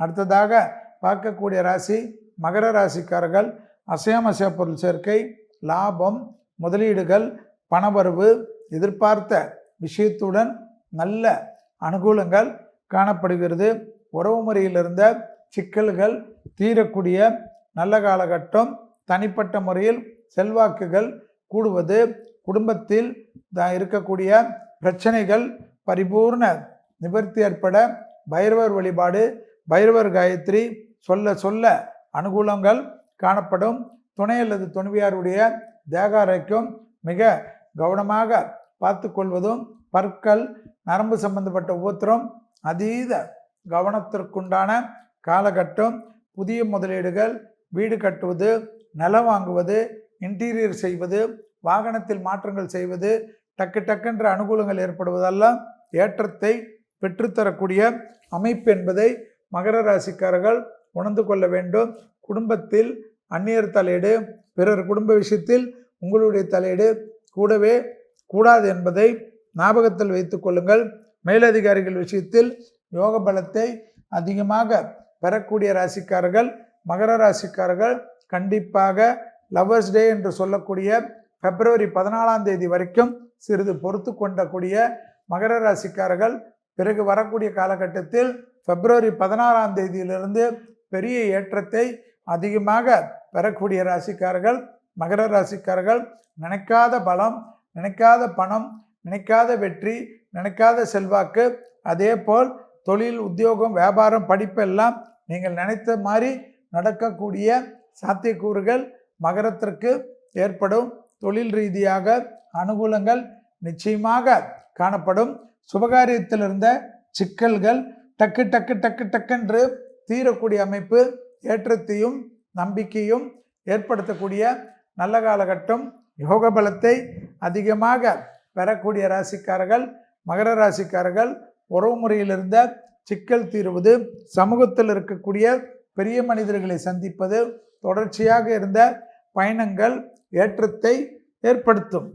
அடுத்ததாக பார்க்கக்கூடிய ராசி மகர ராசிக்காரர்கள் அசையாமசைய பொருள் சேர்க்கை லாபம் முதலீடுகள் பணவரவு எதிர்பார்த்த விஷயத்துடன் நல்ல அனுகூலங்கள் காணப்படுகிறது. உறவு முறையில் இருந்த சிக்கல்கள் தீரக்கூடிய நல்ல காலகட்டம் தனிப்பட்ட முறையில் செல்வாக்குகள் கூடுவது குடும்பத்தில் த- இருக்கக்கூடிய பிரச்சனைகள் பரிபூர்ண நிவர்த்தி ஏற்பட பைரவர் வழிபாடு பைரவர் காயத்ரி சொல்ல சொல்ல அனுகூலங்கள் காணப்படும். துணை அல்லது துணைவியாருடைய தேகாரைக்கும் மிக கவனமாக பார்த்து கொள்வதும் பற்கள் நரம்பு சம்பந்தப்பட்ட உபத்திரம் அதீத கவனத்திற்குண்டான காலகட்டம் புதிய முதலீடுகள் வீடு கட்டுவது நிலம் வாங்குவது இன்டீரியர் செய்வது வாகனத்தில் மாற்றங்கள் செய்வது டக்கு டக்குன்ற அனுகூலங்கள் ஏற்படுவதெல்லாம் ஏற்றத்தை பெற்றுத்தரக்கூடிய அமைப்பு என்பதை மகர ராசிக்காரர்கள் உணர்ந்து கொள்ள வேண்டும். குடும்பத்தில் அந்நியர் தலையீடு பிறர் குடும்ப விஷயத்தில் உங்களுடைய தலையீடு கூடவே கூடாது என்பதை ஞாபகத்தில் வைத்துக் கொள்ளுங்கள். மேலதிகாரிகள் விஷயத்தில் யோக பலத்தை அதிகமாக பெறக்கூடிய ராசிக்காரர்கள் மகர ராசிக்காரர்கள் கண்டிப்பாக லவ்வர்ஸ் டே என்று சொல்லக்கூடிய பிப்ரவரி பதினாலாம் தேதி வரைக்கும் சிறிது பொறுத்து கொண்டக்கூடிய மகர ராசிக்காரர்கள் பிறகு வரக்கூடிய காலகட்டத்தில் பிப்ரவரி பதினாறாம் தேதியிலிருந்து பெரிய ஏற்றத்தை அதிகமாக பெறக்கூடிய ராசிக்காரர்கள் மகர ராசிக்காரர்கள் நினைக்காத பலம் நினைக்காத பணம் நினைக்காத வெற்றி நினைக்காத செல்வாக்கு அதே போல் தொழில் உத்தியோகம் வியாபாரம் படிப்பெல்லாம் நீங்கள் நினைத்த மாதிரி நடக்கக்கூடிய சாத்தியக்கூறுகள் மகரத்திற்கு ஏற்படும். தொழில் ரீதியாக அனுகூலங்கள் நிச்சயமாக காணப்படும். சுபகாரியத்தில் இருந்த சிக்கல்கள் டக்கு டக்கு டக்கு டக்குன்று தீரக்கூடிய அமைப்பு ஏற்றத்தையும் நம்பிக்கையும் ஏற்படுத்தக்கூடிய நல்ல காலகட்டம். யோக பலத்தை அதிகமாக பெறக்கூடிய ராசிக்காரர்கள் மகர ராசிக்காரர்கள் உறவு முறையில் இருந்த சிக்கல் தீருவது சமூகத்தில் இருக்கக்கூடிய பெரிய மனிதர்களை சந்திப்பது தொடர்ச்சியாக இருந்த பயணங்கள் ஏற்றத்தை ஏற்படுத்தும்.